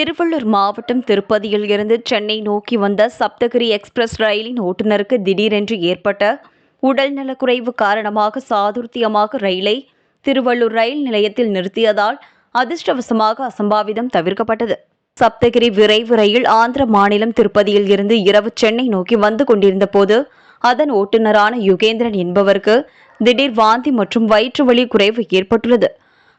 திருவள்ளூர் மாவட்டம் திருப்பதியில் இருந்து சென்னை நோக்கி வந்த சப்தகிரி எக்ஸ்பிரஸ் ரயிலின் ஓட்டுநருக்கு திடீரென்று ஏற்பட்ட உடல்நலக்குறைவு காரணமாக சாதுர்த்தியமாக ரயிலை திருவள்ளூர் ரயில் நிலையத்தில் நிறுத்தியதால் அதிர்ஷ்டவசமாக அசம்பாவிதம் தவிர்க்கப்பட்டது. சப்தகிரி விரைவு ரயில் ஆந்திர மாநிலம் திருப்பதியில் இருந்து இரவு சென்னை நோக்கி வந்து கொண்டிருந்த போது அதன் ஓட்டுநரான யுகேந்திரன் என்பவருக்கு திடீர் வாந்தி மற்றும் வயிற்று வலி குறைவு ஏற்பட்டுள்ளது.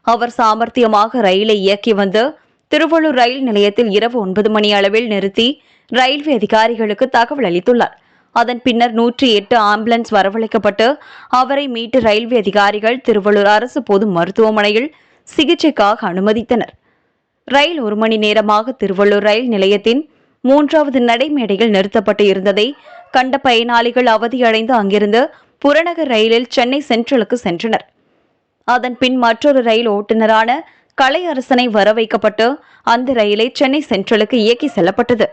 அவர் சாமர்த்தியமாக ரயிலை இயக்கி வந்து திருவள்ளூர் ரயில் நிலையத்தில் இரவு ஒன்பது மணி அளவில் நிறுத்தி ரயில்வே அதிகாரிகளுக்கு தகவல் அளித்துள்ளார். அதன் பின்னர் நூற்றி எட்டு ஆம்புலன்ஸ் வரவழைக்கப்பட்டு அவரை மீட்டு ரயில்வே அதிகாரிகள் திருவள்ளூர் அரசு பொது மருத்துவமனையில் சிகிச்சைக்காக அனுமதித்தனர். ரயில் ஒரு மணி நேரமாக திருவள்ளூர் ரயில் நிலையத்தின் மூன்றாவது நடைமேடையில் நிறுத்தப்பட்டு இருந்ததை கண்ட பயனாளிகள் அவதியடைந்து அங்கிருந்து புறநகர் ரயிலில் சென்னை சென்ட்ரலுக்கு சென்றனர். அதன் பின் மற்றொரு ரயில் ஓட்டுநரான கலையரசனை அரசனை வரவைக்கப்பட்டு அந்த ரயிலை சென்னை சென்ட்ரலுக்கு இயக்கி செல்லப்பட்டது.